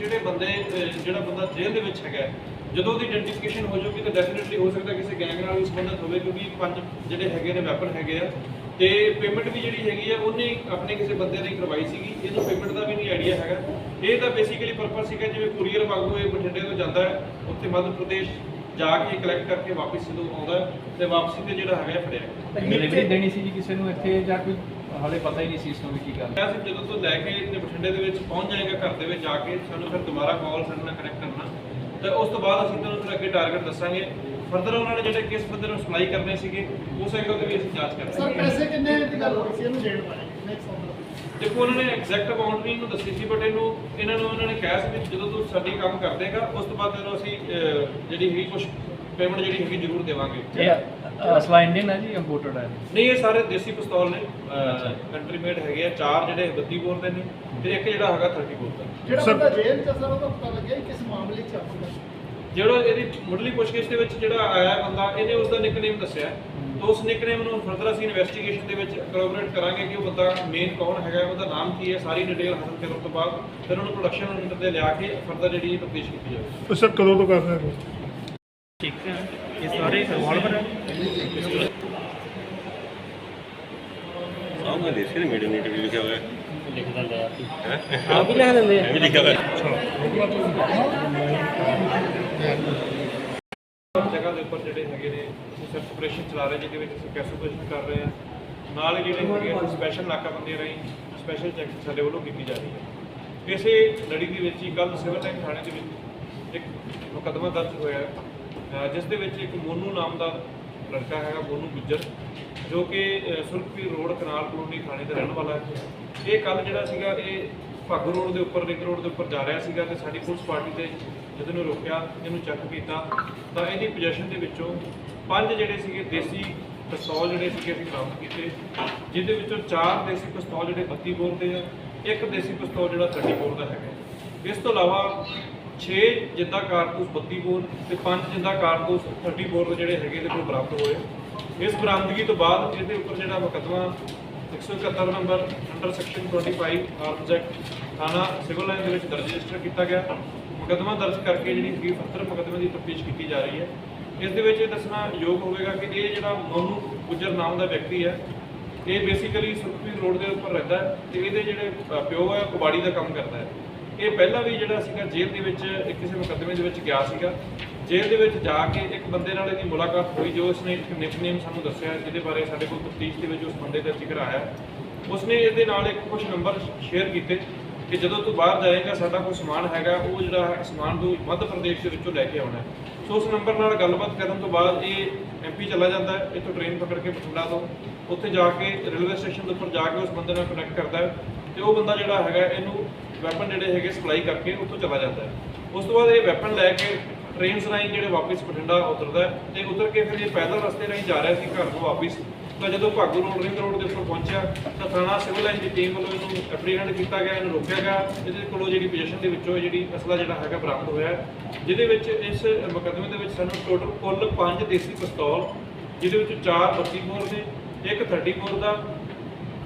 ਜਿਹੜੇ ਬੰਦੇ ਜਿਹੜਾ ਬੰਦਾ ਜੇਲ੍ਹ ਦੇ ਵਿੱਚ ਹੈਗਾ ਜਦੋਂ ਉਹਦੀ ਆਇਡੈਂਟੀਫਿਕੇਸ਼ਨ ਹੋ ਜਾਊਗੀ ਤਾਂ ਡੈਫੀਨਿਟਲੀ ਹੋ ਸਕਦਾ ਕਿਸੇ ਗੈਂਗ ਨਾਲ ਵੀ ਸੰਬੰਧਿਤ ਹੋਵੇ, ਕਿਉਂਕਿ ਪੰਜ ਜਿਹੜੇ ਹੈਗੇ ਨੇ ਵੈਪਨ ਹੈਗੇ ਆ। ਤੇ ਪੇਮੈਂਟ ਵੀ ਜਿਹੜੀ ਹੈਗੀ ਆ, ਉਹਨੇ ਆਪਣੇ ਕਿਸੇ ਬੰਦੇ ਦੀ ਕਰਵਾਈ ਸੀਗੀ, ਇਹਨੂੰ ਪੇਮੈਂਟ ਦਾ ਵੀ ਨਹੀਂ ਆਈਡੀਆ ਹੈਗਾ। ਇਹ ਤਾਂ ਬੇਸਿਕਲੀ ਪਰਪਸ ਸੀਗਾ, ਜਿਵੇਂ ਕੁਰੀਅਰ ਵਾਂਗੂ ਇਹ ਬਠਿੰਡੇ ਤੋਂ ਜਾਂਦਾ ਹੈ, ਉੱਥੇ ਮੱਧ ਪ੍ਰਦੇਸ਼ ਜਾ ਕੇ ਕਲੈਕਟ ਕਰਕੇ ਵਾਪਸ ਜਦੋਂ ਆਉਂਦਾ ਤੇ ਵਾਪਸੀ ਤੇ ਜਿਹੜਾ ਹੈਗਾ ਫੜਿਆ। ਡਿਲੀਵਰੀ ਦੇਣੀ ਸੀ ਜੀ ਕਿਸੇ ਨੂੰ ਇੱਥੇ ਜਾਂ ਕੋਈ ਹਾਲੇ ਪਤਾ ਹੀ ਨਹੀਂ ਸੀ ਇਸ ਨੂੰ ਵੀ ਕੀ ਮੈਂ ਅਸੀਂ ਜਦੋਂ ਤੋਂ ਲੈ ਕੇ ਤੇ ਬਠਿੰਡੇ ਦੇ ਵਿੱਚ ਪਹੁੰਚ ਜਾਏਗਾ ਘਰ ਦੇ ਵਿੱਚ ਜਾ ਕੇ ਸਾਨੂੰ ਫਿਰ ਦੁਬਾਰਾ ਕਾਲ ਸਾਡੇ ਨਾਲ ਕਨੈਕਟ ਕਰਨਾ। ਤੇ ਉਸ ਤੋਂ ਬਾਅਦ ਅਸੀਂ ਤੁਹਾਨੂੰ ਫਿਰ ਅੱਗੇ ਟਾਰਗੇਟ ਦੱਸਾਂਗੇ। ਫਰਦਰ ਉਹਨਾਂ ਨੇ ਜਿਹੜੇ ਕਿਸ ਬੰਦੇ ਨੂੰ ਸਪਲਾਈ ਕਰਨੇ ਸੀਗੇ ਉਸ ਐਂਗਲ ਤੇ ਵੀ ਅਸੀਂ ਜਾਂਚ ਸਰ ਕਰਾਂਗੇ ਪੈਸੇ ਕਿੰਨੇ ਦੀ ਗੱਲ ਹੋਈ ਸੀ? ਇਹਨੂੰ ਦੇਣ ਬਾਰੇ ਦੇਖੋ ਉਹਨਾਂ ਨੇ ਐਗਜ਼ੈਕਟ ਅਮਾਉਂਟ ਨਹੀਂ ਇਹਨੂੰ ਦੱਸੀ ਸੀ ਬਟ ਇਹਨੂੰ ਇਹਨਾਂ ਨੂੰ ਉਹਨਾਂ ਨੇ ਕਿਹਾ ਸੀ ਵੀ ਜਦੋਂ ਤੂੰ ਸਾਡੀ ਕੰਮ ਕਰ ਦੇਗਾ ਉਸ ਤੋਂ ਬਾਅਦ ਤੈਨੂੰ ਅਸੀਂ ਜਿਹੜੀ ਹੈਗੀ ਕੁਝ ਪੇਮੈਂਟ ਜਿਹੜੀ ਹੈਗੀ ਜ਼ਰੂਰ ਦੇਵਾਂਗੇ। ਇਹ ਅਸਲਾ ਇੰਡੀਅਨ ਹੈ ਜੀ ਇੰਪੋਰਟਡ ਹੈ ਨਹੀਂ ਇਹ ਸਾਰੇ ਦੇਸੀ ਪਿਸਤੌਲ ਨੇ ਕੰਟਰੀ ਮੇਡ ਹੈਗੇ ਆ ਚਾਰ ਜਿਹੜੇ 32 ਬੋਰ ਦੇ ਨੇ ਤੇ ਇੱਕ ਜਿਹੜਾ ਹੈਗਾ 30 ਬੋਰ ਦਾ। ਜਿਹੜਾ ਬੰਦਾ ਜੇਲ੍ਹ ਚ ਸਰ ਉਹਦਾ ਪਤਾ ਲੱਗਿਆ ਕਿ ਕਿਸ ਮਾਮਲੇ ਚ ਆਪਣਾ ਜਿਹੜਾ ਇਹਦੀ ਮੁੱਢਲੀ ਪੁੱਛਗਿੱਛ ਦੇ ਵਿੱਚ ਜਿਹੜਾ ਆਇਆ ਬੰਦਾ ਇਹਨੇ ਉਸ ਦਾ ਨਿਕਨੇਮ ਦੱਸਿਆ। ਤਾਂ ਉਸ ਨਿਕਨੇਮ ਨੂੰ ਫਰਦਰ ਅਸੀਂ ਇਨਵੈਸਟੀਗੇਸ਼ਨ ਦੇ ਵਿੱਚ ਕੋਲੈਬੋਰੇਟ ਕਰਾਂਗੇ ਕਿ ਉਹ ਬੰਦਾ ਮੇਨ ਕੌਣ ਹੈਗਾ ਉਹਦਾ ਨਾਮ ਕੀ ਹੈ ਸਾਰੀ ਡਿਟੇਲ ਹਾਸਲ ਕਰਨ ਤੋਂ ਬਾਅਦ ਫਿਰ ਉਹਨੂੰ ਪ੍ਰੋਡਕਸ਼ਨ ਯੂਨਿਟ ਤੇ ਲਿਆ ਕੇ ਫਰਦਰ ਜਿਹੜੀ ਤਫਤੀਸ਼ ਕੀਤੀ ਜਾਵੇ ਸਰ ਕਦੋਂ ਤੋਂ ਕਰ ਰਹੇ ਹੋ? ਠੀਕ ਹੈ। ਇਹ ਸਾਰੇ ਰਿਵਾਲਵਰ ਹੈ। ਸਾਹਮਣੇ ਦੇਸੀ ਨੇ ਮੀਡੀਆ ਨੀਟ ਵੀ ਲਿਖਿਆ ਹੋਇਆ। ਹੈ ਲਿਖਦਾ ਲੈ ਆਪ ਹੀ ਲਿਖ ਦਿੰਦੇ ਆ। ਵੀ ਲਿਖਿਆ ਹੋਇਆ। ਜਗ੍ਹਾ ਦੇ ਉੱਪਰ ਜਿਹੜੇ ਹੈਗੇ ਨੇ ਸਰਚ ਆਪਰੇਸ਼ਨ ਚਲਾ ਰਹੇ ਜਿਹਦੇ ਵਿੱਚ ਅਸੀਂ ਕੈਸੂਪਰੇਸ਼ਨ ਕਰ ਰਹੇ ਹਾਂ। ਨਾਲ ਹੀ ਜਿਹੜੇ ਹੈਗੇ ਆ ਸਪੈਸ਼ਲ ਨਾਕਾਬੰਦੀ ਰਹੀ ਸਪੈਸ਼ਲ ਚੈੱਕ ਸਾਡੇ ਵੱਲੋਂ ਕੀਤੀ ਜਾ ਰਹੀ ਹੈ। ਇਸੇ ਲੜੀ ਦੇ ਵਿੱਚ ਹੀ ਕੱਲ ਸਿਵਲ ਲਾਈਨ ਥਾਣੇ ਦੇ ਵਿੱਚ ਇੱਕ ਮੁਕੱਦਮਾ ਦਰਜ ਹੋਇਆ। ਜਿਸ ਦੇ ਵਿੱਚ ਇੱਕ ਮੋਨੂ ਨਾਮ ਦਾ ਲੜਕਾ ਹੈਗਾ, ਮੋਨੂ ਗੁੱਜਰ, ਜੋ ਕਿ, ਅਹ ਰੋਡ, ਕਨਾਲ ਕਲੋਨੀ ਥਾਣੇ ਦਾ ਰਹਿਣ ਵਾਲਾ ਹੈ। ਇਹ ਕੱਲ ਜਿਹੜਾ ਸੀਗਾ, ਇਹ ਭੱਗ ਰੋਡ ਦੇ ਉੱਪਰ, ਰਿੰਗ ਰੋਡ ਦੇ ਉੱਪਰ ਜਾ ਰਿਹਾ ਸੀਗਾ ਤੇ ਸਾਡੀ ਪੁਲਿਸ ਪਾਰਟੀ ਤੇ ਜਦੋਂ ਨੂੰ ਰੋਕਿਆ, ਇਹਨੂੰ ਚੈੱਕ ਕੀਤਾ, ਤਾਂ ਇਹਦੀ ਪੋਜੀਸ਼ਨ ਦੇ ਵਿੱਚੋਂ ਪੰਜ ਜਿਹੜੇ ਸੀਗੇ ਦੇਸੀ ਪਿਸਤੌਲ ਜਿਹੜੇ ਸੀਗੇ ਅਸੀਂ ਬਰਾਮਦ ਕੀਤੇ, ਜਿਹਦੇ ਵਿੱਚੋਂ ਚਾਰ ਦੇਸੀ ਪਿਸਤੌਲ ਜਿਹੜੇ 32 ਬੋਰ ਦੇ ਆ, ਇੱਕ ਦੇਸੀ ਪਿਸਤੌਲ ਜਿਹੜਾ 30 ਬੋਰ ਦਾ ਹੈਗਾ। ਇਸ ਤੋਂ ਇਲਾਵਾ 6 ਜਿੰਦਾ ਕਾਰਤੂਸ 32 ਬੋਰ ਤੇ 5 ਜਿੰਦਾ ਕਾਰਤੂਸ 30 ਬੋਰ ਜਿਹੜੇ ਹੈਗੇ ਇਹਦੇ ਕੋਲ ਬਰਾਮਦ ਹੋਏ। ਇਸ ਬਰਾਮਦਗੀ ਤੋਂ ਬਾਅਦ ਇਹਦੇ ਉੱਪਰ ਜਿਹੜਾ ਮੁਕੱਦਮਾ 171 number under section 25 arms act ਥਾਣਾ ਸਿਵਲ ਲਾਈਨ ਦੇ ਵਿੱਚ ਦਰਜ ਰਜਿਸਟਰ ਕੀਤਾ ਗਿਆ। ਮੁਕੱਦਮਾ ਦਰਜ ਕਰਕੇ ਜਿਹੜੀ ਹੈਗੀ ਫਰਦਰ ਮੁਕੱਦਮੇ ਦੀ ਤਫਤੀਸ਼ ਕੀਤੀ ਜਾ ਰਹੀ ਹੈ। ਇਸ ਦੇ ਵਿੱਚ ਇਹ ਦੱਸਣਾ ਯੋਗ ਹੋਵੇਗਾ ਕਿ ਇਹ ਜਿਹੜਾ ਮੋਨੂ ਗੁੱਜਰ ਨਾਮ ਦਾ ਵਿਅਕਤੀ ਹੈ, ਇਹ ਬੇਸਿਕਲੀ ਸੁਖਪ੍ਰੀਤ ਰੋਡ ਦੇ ਉੱਪਰ ਰਹਿੰਦਾ ਹੈ ਤੇ ਇਹਦੇ ਜਿਹੜੇ ਪਿਓ ਹੈ ਉਹ ਕਬਾੜੀ ਦਾ ਕੰਮ ਕਰਦਾ ਹੈ। ਇਹ ਪਹਿਲਾਂ ਵੀ ਜਿਹੜਾ ਸੀਗਾ ਜੇਲ੍ਹ ਦੇ ਵਿੱਚ ਕਿਸੇ ਮੁਕੱਦਮੇ ਦੇ ਵਿੱਚ ਗਿਆ ਸੀਗਾ। ਜੇਲ੍ਹ ਦੇ ਵਿੱਚ ਜਾ ਕੇ ਇੱਕ ਬੰਦੇ ਨਾਲ ਇਹਦੀ ਮੁਲਾਕਾਤ ਹੋਈ, ਜੋ ਉਸਨੇ ਇੱਕ ਨਿਕਨੇਮ ਸਾਨੂੰ ਦੱਸਿਆ, ਜਿਹਦੇ ਬਾਰੇ ਸਾਡੇ ਕੋਲ ਤਫਤੀਸ਼ ਦੇ ਵਿੱਚ ਉਸ ਬੰਦੇ ਦਾ ਜ਼ਿਕਰ ਆਇਆ। ਉਸਨੇ ਇਹਦੇ ਨਾਲ ਇੱਕ ਕੁਝ ਨੰਬਰ ਸ਼ੇਅਰ ਕੀਤੇ ਕਿ ਜਦੋਂ ਤੂੰ ਬਾਹਰ ਜਾਏਗਾ, ਸਾਡਾ ਕੋਈ ਸਮਾਨ ਹੈਗਾ, ਉਹ ਜਿਹੜਾ ਹੈ, ਸਮਾਨ ਤੂੰ ਮੱਧ ਪ੍ਰਦੇਸ਼ ਦੇ ਵਿੱਚੋਂ ਲੈ ਕੇ ਆਉਣਾ ਸੋ ਉਸ ਨੰਬਰ ਨਾਲ ਗੱਲਬਾਤ ਕਰਨ ਤੋਂ ਬਾਅਦ ਇਹ ਐਮਪੀ ਚਲਾ ਜਾਂਦਾ ਹੈ, ਇੱਥੋਂ ਟ੍ਰੇਨ ਪਕੜ ਕੇ ਬਠਿੰਡਾ ਤੋਂ। ਉੱਥੇ ਜਾ ਕੇ ਰੇਲਵੇ ਸਟੇਸ਼ਨ ਦੇ ਉੱਪਰ ਜਾ ਕੇ ਉਸ ਬੰਦੇ ਨਾਲ ਕਨੈਕਟ ਕਰਦਾ ਹੈ। ਤੇ ਉਹ ਬੰਦਾ ਜਿਹੜਾ ਹੈਗਾ, ਇਹਨੂੰ ਵੈਪਨ ਜਿਹੜੇ ਹੈਗੇ ਸਪਲਾਈ ਕਰਕੇ ਉੱਥੋਂ ਚਲਾ ਜਾਂਦਾ ਹੈ। ਉਸ ਤੋਂ ਬਾਅਦ ਇਹ ਵੈਪਨ ਲੈ ਕੇ ਟ੍ਰੇਨਸ ਰਾਹੀਂ ਜਿਹੜੇ ਵਾਪਸ ਬਠਿੰਡਾ ਉਤਰਦਾ ਹੈ ਤੇ ਉਤਰ ਕੇ ਫਿਰ ਇਹ ਪੈਦਲ ਰਸਤੇ ਰਾਹੀਂ ਜਾ ਰਿਹਾ ਸੀ ਘਰ ਨੂੰ ਵਾਪਸ। ਤਾਂ ਜਦੋਂ ਭਾਗੂ ਰੋਡ, ਰਿੰਗ ਰੋਡ ਦੇ ਉੱਪਰ ਪਹੁੰਚਿਆ, ਤਾਂ ਥਾਣਾ ਸਿਵਲ ਲਾਈਨ ਦੀ ਟੀਮ ਵੱਲੋਂ ਇਹਨੂੰ ਐਪਰੀਹੈਂਡ ਕੀਤਾ ਗਿਆ, ਇਹਨੂੰ ਰੋਕਿਆ ਗਿਆ। ਇਹਦੇ ਕੋਲੋਂ ਜਿਹੜੀ ਪੋਜੀਸ਼ਨ ਦੇ ਵਿੱਚੋਂ ਇਹ ਜਿਹੜੀ ਅਸਲਾ ਜਿਹੜਾ ਹੈਗਾ ਬਰਾਮਦ ਹੋਇਆ ਜਿਹਦੇ ਵਿੱਚ ਇਸ ਮੁਕੱਦਮੇ ਦੇ ਵਿੱਚ ਸਾਨੂੰ ਟੋਟਲ ਕੁੱਲ 5 ਦੇਸੀ ਪਿਸਤੌਲ, ਜਿਹਦੇ ਵਿੱਚ 4 32 ਬੋਰ ਦੇ, ਇੱਕ 30 ਬੋਰ ਦਾ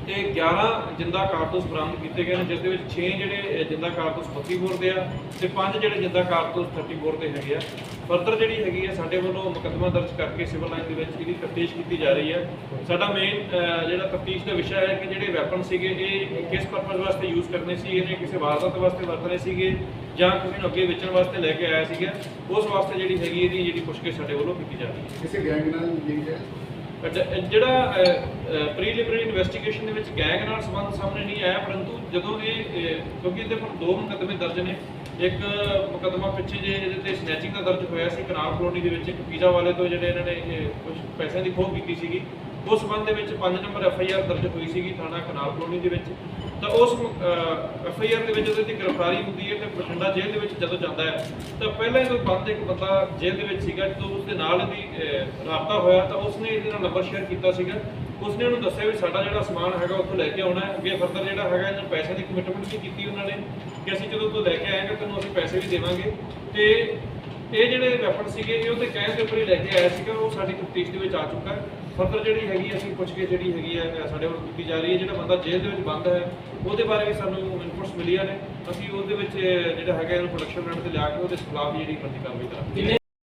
ਤੇ 11 ਜਿੰਦਾ ਕਾਰਤੂਸ ਬਰਾਮਦ ਕੀਤੇ ਗਏ ਨੇ, ਜਿਸ ਦੇ ਵਿੱਚ 6 ਜਿਹੜੇ ਜਿੰਦਾ ਕਾਰਤੂਸ 32 ਬੋਰ ਦੇ ਆ ਤੇ 5 ਜਿਹੜੇ ਜਿੰਦਾ ਕਾਰਤੂਸ 30 ਬੋਰ ਦੇ ਹੈਗੇ ਆ। ਫਰਦਰ ਜਿਹੜੀ ਹੈਗੀ ਆ, ਸਾਡੇ ਵੱਲੋਂ ਮੁਕੱਦਮਾ ਦਰਜ ਕਰਕੇ ਸਿਵਲ ਲਾਈਨ ਦੇ ਵਿੱਚ ਇਹਦੀ ਤਫਤੀਸ਼ ਕੀਤੀ ਜਾ ਰਹੀ ਹੈ ਸਾਡਾ ਮੇਨ ਜਿਹੜਾ ਤਫਤੀਸ਼ ਦਾ ਵਿਸ਼ਾ ਹੈ ਕਿ ਜਿਹੜੇ ਵੈਪਨ ਸੀਗੇ, ਇਹ ਕਿਸ ਪਰਪਸ ਵਾਸਤੇ ਯੂਜ਼ ਕਰਨੇ ਸੀ, ਇਹਨੇ ਕਿਸੇ ਵਾਰਦਾਤ ਵਾਸਤੇ ਵਰਤਨੇ ਸੀਗੇ ਜਾਂ ਕਿਸੇ ਨੂੰ ਅੱਗੇ ਵੇਚਣ ਵਾਸਤੇ ਲੈ ਕੇ ਆਇਆ ਸੀਗਾ, ਉਸ ਵਾਸਤੇ ਜਿਹੜੀ ਹੈਗੀ ਇਹਦੀ ਜਿਹੜੀ ਪੁੱਛਗਿੱਛ ਸਾਡੇ ਵੱਲੋਂ ਕੀਤੀ ਜਾ ਰਹੀ ਹੈ। ਕਿਸੇ ਗੈਂਗ ਨਾਲ ਲਿੰਕ ਹੈ? ਜਿਹੜਾ ਪ੍ਰੀਲਿਮਿਨਰੀ ਇਨਵੈਸਟੀਗੇਸ਼ਨ ਦੇ ਵਿੱਚ ਗੈਂਗ ਨਾਲ ਸੰਬੰਧ ਸਾਹਮਣੇ ਨਹੀਂ ਆਇਆ, ਪਰੰਤੂ ਜਦੋਂ ਇਹ ਕਿਉਂਕਿ ਇਹਦੇ ਪਰ ਦੋ ਮੁਕੱਦਮੇ ਦਰਜ ਨੇ, ਇੱਕ ਮੁਕੱਦਮਾ ਪਿੱਛੇ ਜੇ ਇਹਦੇ ਤੇ ਸਨੈਚਿੰਗ ਦਾ ਦਰਜ ਹੋਇਆ ਸੀ ਕਨਾਲ ਕਲੋਨੀ ਦੇ ਵਿੱਚ ਇੱਕ ਪੀਜ਼ਾ ਵਾਲੇ ਤੋਂ ਜਿਹੜੇ ਇਹਨਾਂ ਨੇ ਕੁਝ ਪੈਸਿਆਂ ਦੀ ਖੋਹ ਕੀਤੀ ਸੀਗੀ ਉਸ ਸੰਬੰਧ ਦੇ ਵਿੱਚ 5 ਨੰਬਰ ਐਫ ਆਈ ਆਰ ਦਰਜ ਹੋਈ ਸੀਗੀ ਥਾਣਾ ਕਨਾਲ ਕਲੋਨੀ ਦੇ ਵਿੱਚ। ਤਾਂ ਉਸ ਐਫ ਆਈ ਆਰ ਦੇ ਵਿੱਚ ਉਹਦੇ ਦੀ ਗ੍ਰਿਫਤਾਰੀ ਹੁੰਦੀ ਹੈ ਤੇ ਬਠਿੰਡਾ ਜੇਲ੍ਹ ਦੇ ਵਿੱਚ ਜਦੋਂ ਜਾਂਦਾ ਹੈ, ਤਾਂ ਪਹਿਲਾਂ ਹੀ ਕੋਈ ਬੰਦ ਇੱਕ ਬੰਦਾ ਜੇਲ੍ਹ ਦੇ ਵਿੱਚ ਸੀਗਾ, ਜਦੋਂ ਉਸ ਦੇ ਨਾਲ ਇਹਦੀ ਰਾਬਤਾ ਹੋਇਆ, ਤਾਂ ਉਸਨੇ ਇਹਦੇ ਨਾਲ ਨੰਬਰ ਸ਼ੇਅਰ ਕੀਤਾ ਸੀਗਾ। ਉਸਨੇ ਉਹਨੂੰ ਦੱਸਿਆ ਵੀ ਸਾਡਾ ਜਿਹੜਾ ਸਮਾਨ ਹੈਗਾ ਉੱਥੋਂ ਲੈ ਕੇ ਆਉਣਾ ਹੈ, ਅੱਗੇ ਫਰਦਰ ਜਿਹੜਾ ਹੈਗਾ ਇਹਨਾਂ ਪੈਸੇ ਦੀ ਕਮਿਟਮੈਂਟ ਵੀ ਕੀਤੀ ਉਹਨਾਂ ਨੇ ਕਿ ਅਸੀਂ ਜਦੋਂ ਤੋਂ ਲੈ ਕੇ ਆਏਗਾ ਤੈਨੂੰ ਅਸੀਂ ਪੈਸੇ ਵੀ ਦੇਵਾਂਗੇ। ਤੇ ਇਹ ਜਿਹੜੇ ਵੈਪਨ ਸੀਗੇ, ਇਹ ਉਹਦੇ ਕਹਿਣ ਦੇ ਉੱਪਰ ਹੀ ਲੈ ਕੇ ਆਇਆ ਸੀਗਾ, ਉਹ ਸਾਡੀ ਤਫਤੀਸ਼ ਦੇ ਵਿੱਚ ਆ ਚੁੱਕਾ ਹੈ। ਫਰਦਰ ਜਿਹੜੀ ਹੈਗੀ ਅਸੀਂ ਪੁੱਛ ਕੇ ਜਿਹੜੀ ਹੈਗੀ ਹੈ ਸਾਡੇ ਵੱਲੋਂ ਕੀਤੀ ਜਾ ਰਹੀ ਹੈ, ਜਿਹੜਾ ਬੰਦਾ ਜੇਲ੍ਹ ਦੇ ਵਿੱਚ ਬੰਦ ਹੈ, ਉਹਦੇ ਬਾਰੇ ਵੀ ਸਾਨੂੰ ਇਨਪੁਟਸ ਮਿਲੀਆਂ ਨੇ। ਅਸੀਂ ਉਹਦੇ ਵਿੱਚ ਜਿਹੜਾ ਹੈਗਾ, ਇਹਨੂੰ ਪ੍ਰੋਡਕਸ਼ਨ ਰੈਂਟ ਤੇ ਲਿਆ ਕੇ ਉਹਦੇ ਖਿਲਾਫ ਜਿਹੜੀ ਬੰਦੀ ਕਾਰਵਾਈ ਕਰਾਂਗੇ।